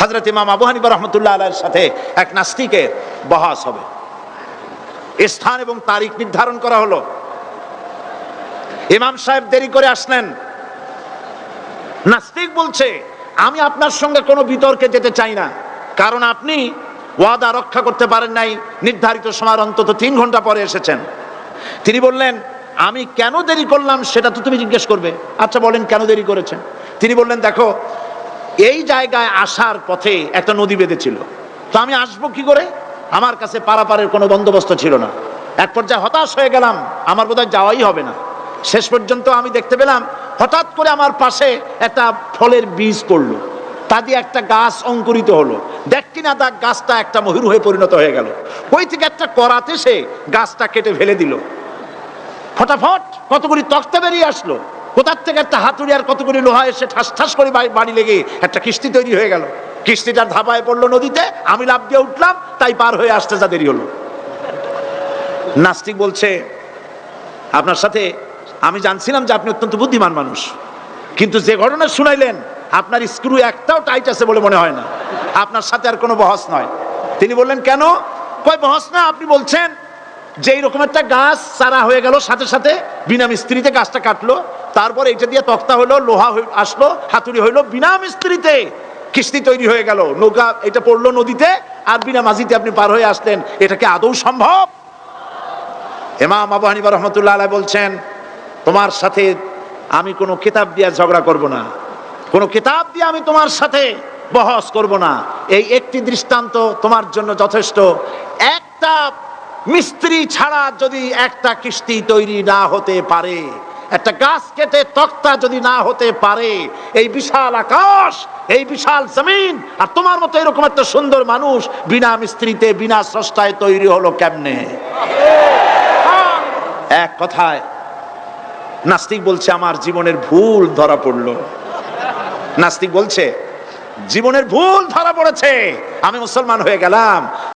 হজরত ইমাম আবু হানিবা রহমতুল্লাহ সাথে এক নাস্তিকের বহাস হবে। স্থান এবং তারিখ নির্ধারণ করা হলো। ইমাম সাহেব দেরি করে আসলেন। নাস্তিক বলছে, আমি আপনার সঙ্গে কোনো বিতর্কে যেতে চাই না। কারণ আপনি ওয়াদা রক্ষা করতে পারেন নাই, নির্ধারিত সময়ের অন্তত তিন ঘণ্টা পরে এসেছেন। তিনি বললেন, আমি কেন দেরি করলাম সেটা তো তুমি জিজ্ঞেস করবে। আচ্ছা বলেন কেন দেরি করেছেন? তিনি বললেন, দেখো এই জায়গায় আসার পথে একটা নদী বেঁধেছিল। তো আমি আসব কি করে? আমার কাছে পারাপারের কোনো বন্দোবস্ত ছিল না। এক পর্যায়ে হতাশ হয়ে গেলাম, আমার বোধহয় যাওয়াই হবে না। শেষ পর্যন্ত আমি দেখতে পেলাম, হঠাৎ করে আমার পাশে একটা ফলের বীজ পড়ল। তা দিয়ে একটা গাছ অঙ্কুরিত হলো। দেখ কিনা তা গাছটা একটা ময়ূর হয়ে পরিণত হয়ে গেল। ওই থেকে একটা করাতে সে গাছটা কেটে ফেলে দিল। ফটাফট কতগুলি তক্তা বেরিয়ে আসলো। কোথার থেকে একটা হাতুড়ি আর কতগুলি লোহা এসে ঠাস ঠাস করে বাড়ি- লেগে একটা কিস্তি তৈরি হয়ে গেল। কিস্তিটার ধাপায় পড়ল নদীতে, আমি লাভ দিয়ে উঠলাম, তাই পার হয়ে আসতে যা দেরি হলো। নাস্তিক বলছে, আপনার সাথে আমি জানছিলাম যে আপনি অত্যন্ত বুদ্ধিমান মানুষ। কিন্তু যে ঘটনা শুনাইলেন, আপনার স্ক্রু একটাও টাইট আছে বলে মনে হয় না। আপনার সাথে আর কোনো বহস নয়। তিনি বললেন, কেন? কয়, বহস না, আপনি বলছেন যে এইরকম একটা গাছ চারা হয়ে গেল, সাথে সাথে বিনা মিস্ত্রিতে গাছটা কাটলো। তারপর এটা দিয়ে তক্তা হলো, লোহা আসলো, হাতুড়ি হইল, বিনা মিস্ত্রিতে কিস্তি তৈরি হয়ে গেল। নৌকা এটা পড়ল নদীতে, আর বিনা মাঝিতে আপনি পার হয়ে আসলেন। এটা কি আদৌ সম্ভব? ইমাম আবু হানিফা রহমতুল্লাহ আলাই বলছেন, তোমার সাথে আমি কোনো কিতাব দিয়ে ঝগড়া করব না। কোনো কিতাব দিয়ে আমি তোমার সাথে বহস করব না। এই একটি দৃষ্টান্ত তোমার জন্য যথেষ্ট। একটা মিস্ত্রি ছাড়া যদি একটা কিস্তি তৈরি না হতে পারে, একটা গাছ কেটে তক্তা যদি না হতে পারে, এই বিশাল আকাশ, এই বিশাল জমিন, আর তোমার মতো এরকম একটা সুন্দর মানুষ বিনা মিস্ত্রিতে, বিনা স্রষ্টায় তৈরি হলো কেমনে? এক কথায়, নাস্তিক বলছে, আমার জীবনের ভুল ধরা পড়ল। নাস্তিক বলছে, জীবনের ভুল ধরা পড়েছে, আমি মুসলমান হয়ে গেলাম।